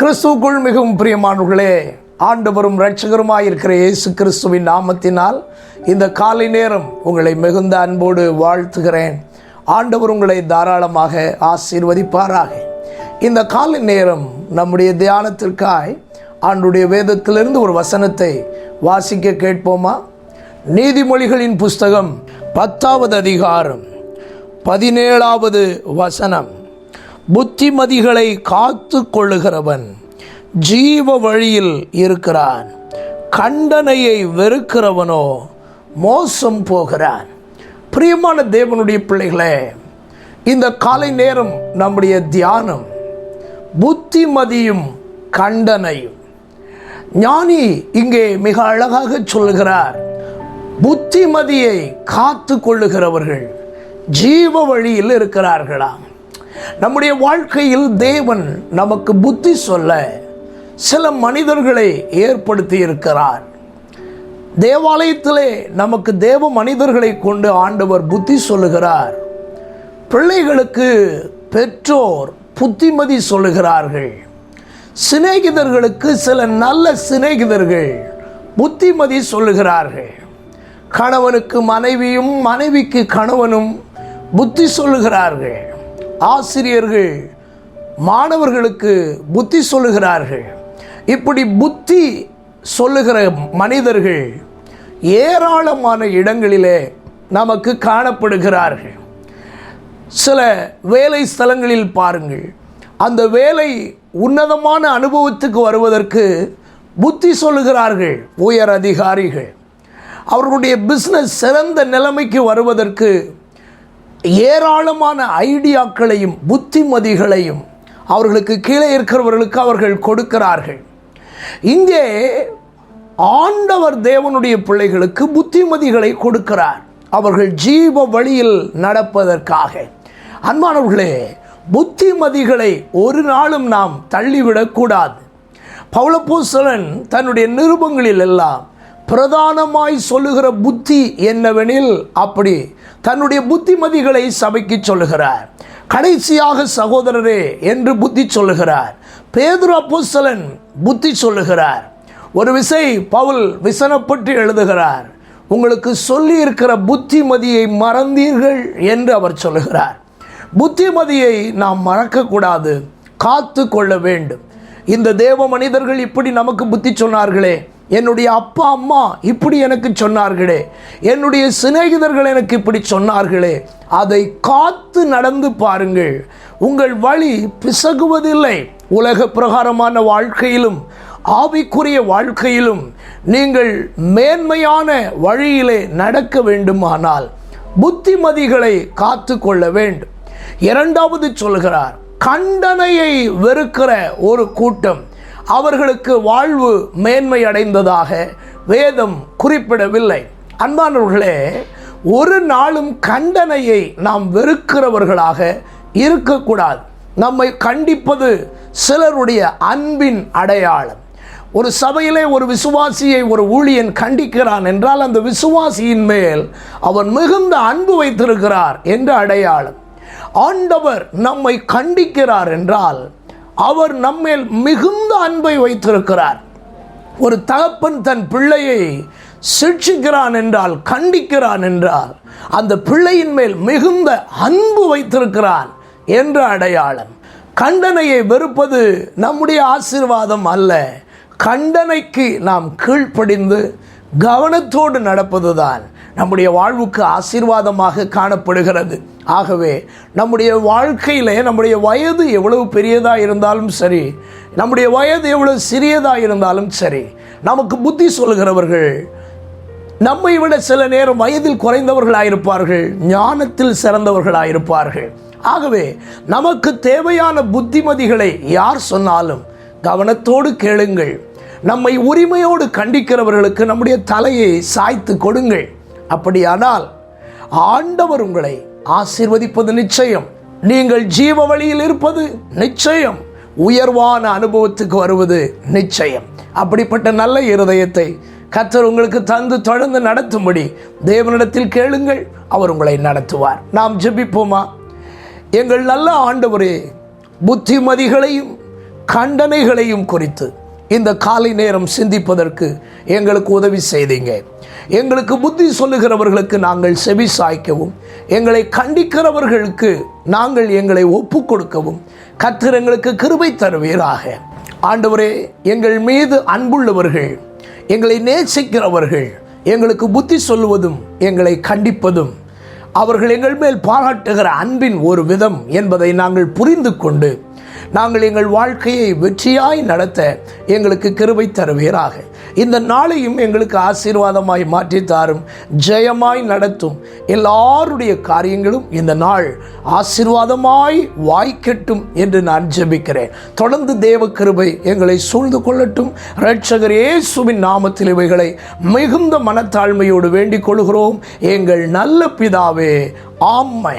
கிறிஸ்துவுக்குள் மிகவும் பிரியமானவர்களே ஆண்டவரும் இருக்கிற இயேசு கிறிஸ்துவின் நாமத்தினால் இந்த காலை நேரம் உங்களை மிகுந்த அன்போடு வாழ்த்துகிறேன். ஆண்டவர் உங்களை தாராளமாக ஆசீர்வதிப்பாராக. இந்த காலை நேரம் நம்முடைய தியானத்திற்காய் ஆண்டுடைய வேதத்திலிருந்து ஒரு வசனத்தை வாசிக்க கேட்போமா? நீதிமொழிகளின் புஸ்தகம் பத்தாவது அதிகாரம் பதினேழாவது வசனம். புத்திமதிகளை காத்து கொள்ளுகிறவன் ஜீவ வழியில் இருக்கிறான். கண்டனையை வெறுக்கிறவனோ மோசம் போகிறான். பிரியமான தேவனுடைய பிள்ளைகளே இந்த காலை நேரம் நம்முடைய தியானம் புத்திமதியும் கண்டனையும். ஞானி இங்கே மிக அழகாக சொல்லுகிறார் புத்திமதியை காத்து கொள்ளுகிறவர்கள் ஜீவ வழியில் இருக்கிறார்களாம். நம்முடைய வாழ்க்கையில் தேவன் நமக்கு புத்தி சொல்ல சில மனிதர்களை ஏற்படுத்தி இருக்கிறார். தேவாலயத்திலே நமக்கு தேவ மனிதர்களை கொண்டு ஆண்டவர் புத்தி சொல்லுகிறார். பிள்ளைகளுக்கு பெற்றோர் புத்திமதி சொல்லுகிறார்கள். சிநேகிதர்களுக்கு சில நல்ல சிநேகிதர்கள் புத்திமதி சொல்லுகிறார்கள். கணவனுக்கு மனைவியும் மனைவிக்கு கணவனும் புத்தி சொல்லுகிறார்கள். ஆசிரியர்கள் மாணவர்களுக்கு புத்தி சொல்லுகிறார்கள். இப்படி புத்தி சொல்லுகிற மனிதர்கள் ஏராளமான இடங்களிலே நமக்கு காணப்படுகிறார்கள். சில வேலை ஸ்தலங்களில் பாருங்கள். அந்த வேலை உன்னதமான அனுபவத்துக்கு வருவதற்கு புத்தி சொல்லுகிறார்கள் உயர் அதிகாரிகள். அவர்களுடைய பிஸ்னஸ் சிறந்த நிலைமைக்கு வருவதற்கு ஏராளமான ஐடியாக்களையும் புத்திமதிகளையும் அவர்களுக்கு கீழே இருக்கிறவர்களுக்கு அவர்கள் கொடுக்கிறார்கள். இங்கே ஆண்டவர் தேவனுடைய பிள்ளைகளுக்கு புத்திமதிகளை கொடுக்கிறார். அவர்கள் ஜீவ வழியில் நடப்பதற்காக. அன்பானவர்களே புத்திமதிகளை ஒரு நாளும் நாம் தள்ளிவிடக்கூடாது. பௌலப்பூசலன் தன்னுடைய நிருபங்களில் எல்லாம் பிரதானமாய் சொல்லுகிற புத்தி என்னவெனில் அப்படி தன்னுடைய புத்திமதிகளை சபைக்கு சொல்லுகிறார். கடைசியாக சகோதரரே என்று புத்தி சொல்லுகிறார். பேதுரு அப்போசலன் புத்தி சொல்லுகிறார். ஒரு விசை பவுல் விசனப்பட்டு எழுதுகிறார். உங்களுக்கு சொல்லி இருக்கிற புத்திமதியை மறந்தீர்கள் என்று அவர் சொல்லுகிறார். புத்திமதியை நாம் மறக்கக்கூடாது காத்து கொள்ள வேண்டும். இந்த தேவ மனிதர்கள் இப்படி நமக்கு புத்தி சொன்னார்களே என்னுடைய அப்பா அம்மா இப்படி எனக்கு சொன்னார்களே. என்னுடைய சிநேகிதர்கள் எனக்கு இப்படி சொன்னார்களே. அதை காத்து நடந்து பாருங்கள். உங்கள் வழி பிசகுவதில்லை. உலக பிரகாரமான வாழ்க்கையிலும் ஆவிக்குரிய வாழ்க்கையிலும் நீங்கள் மேன்மையான வழியிலே நடக்க வேண்டுமானால் புத்திமதிகளை காத்து கொள்ள வேண்டும். இரண்டாவது சொல்கிறார் கண்டனையை வெறுக்கிற ஒரு கூட்டம். அவர்களுக்கு வாழ்வு மேன்மை அடைந்ததாக வேதம் குறிப்பிடவில்லை. அன்பானவர்களே ஒரு நாளும் கண்டனையை நாம் வெறுக்கிறவர்களாக இருக்கக்கூடாது. நம்மை கண்டிப்பது சிலருடைய அன்பின் அடையாளம். ஒரு சபையிலே ஒரு விசுவாசியை ஒரு ஊழியன் கண்டிக்கிறான் என்றால் அந்த விசுவாசியின் மேல் அவன் மிகுந்த அன்பு வைத்திருக்கிறார் என்ற அடையாளம். ஆண்டவர் நம்மை கண்டிக்கிறார் என்றால் அவர் நம்மேல் மிகுந்த அன்பை வைத்திருக்கிறார். ஒரு தகப்பன் தன் பிள்ளையை சிக்ஷிக்கிறான் என்றால் கண்டிக்கிறான் என்றால் அந்த பிள்ளையின் மேல் மிகுந்த அன்பு வைத்திருக்கிறான் என்ற அடையாளம். கண்டனையை வெறுப்பது நம்முடைய ஆசீர்வாதம் அல்ல. கண்டனைக்கு நாம் கீழ்ப்படிந்து கவனத்தோடு நடப்பதுதான் நம்முடைய வாழ்வுக்கு ஆசீர்வாதமாக காணப்படுகிறது. ஆகவே நம்முடைய வாழ்க்கையில் நம்முடைய வயது எவ்வளவு பெரியதாக இருந்தாலும் சரி நம்முடைய வயது எவ்வளவு சிறியதாக இருந்தாலும் சரி நமக்கு புத்தி சொல்கிறவர்கள் நம்மை விட சில நேரம் வயதில் குறைந்தவர்களாயிருப்பார்கள் ஞானத்தில் சிறந்தவர்களாயிருப்பார்கள். ஆகவே நமக்கு தேவையான புத்திமதிகளை யார் சொன்னாலும் கவனத்தோடு கேளுங்கள். நம்மை உரிமையோடு கண்டிக்கிறவர்களுக்கு நம்முடைய தலையை சாய்த்து கொடுங்கள். அப்படியானால் ஆண்டவர் உங்களை ஆசிர்வதிப்பது நிச்சயம். நீங்கள் ஜீவ வழியில் இருப்பது நிச்சயம். உயர்வான அனுபவத்துக்கு வருவது நிச்சயம். அப்படிப்பட்ட நல்ல இருதயத்தை கத்தர் உங்களுக்கு தந்து தொடர்ந்து நடத்தும்படி தேவனிடத்தில் கேளுங்கள். அவர் உங்களை நடத்துவார். நாம் ஜெபிப்போமா? எங்கள் நல்ல ஆண்டவரே புத்திமதிகளையும் கண்டனைகளையும் குறித்து இந்த காலை நேரம் சிந்திப்பதற்கு எங்களுக்கு உதவி செய்தீங்க. எங்களுக்கு புத்தி சொல்லுகிறவர்களுக்கு நாங்கள் செவி சாய்க்கவும் எங்களை கண்டிக்கிறவர்களுக்கு நாங்கள் எங்களை ஒப்பு கொடுக்கவும் கத்திர எங்களுக்கு கிருபை தருவீராக. ஆண்டவரே எங்கள் மீது அன்புள்ளவர்கள் எங்களை நேசிக்கிறவர்கள் எங்களுக்கு புத்தி சொல்லுவதும் எங்களை கண்டிப்பதும் அவர்கள் எங்கள் மேல் பாராட்டுகிற அன்பின் ஒரு விதம் என்பதை நாங்கள் புரிந்து கொண்டு நாங்கள் எங்கள் வாழ்க்கையை வெற்றியாய் நடத்த எங்களுக்கு கிருபை தருவீராக. இந்த நாளையும் எங்களுக்கு ஆசீர்வாதமாய் மாற்றி தாரும் ஜெயமாய் நடத்தும் எல்லாருடைய காரியங்களும் இந்த நாள் ஆசீர்வாதமாய் வாய்க்கட்டும் என்று நான் ஜெபிக்கிறேன். தொடர்ந்து தேவ கிருபை எங்களை சூழ்ந்து கொள்ளட்டும். இரட்சகர் இயேசுவின் நாமத்தில் இவைகளை மிகுந்த மனத்தாழ்மையோடு வேண்டிக் கொள்கிறோம். எங்கள் நல்ல பிதாவே ஆம்மை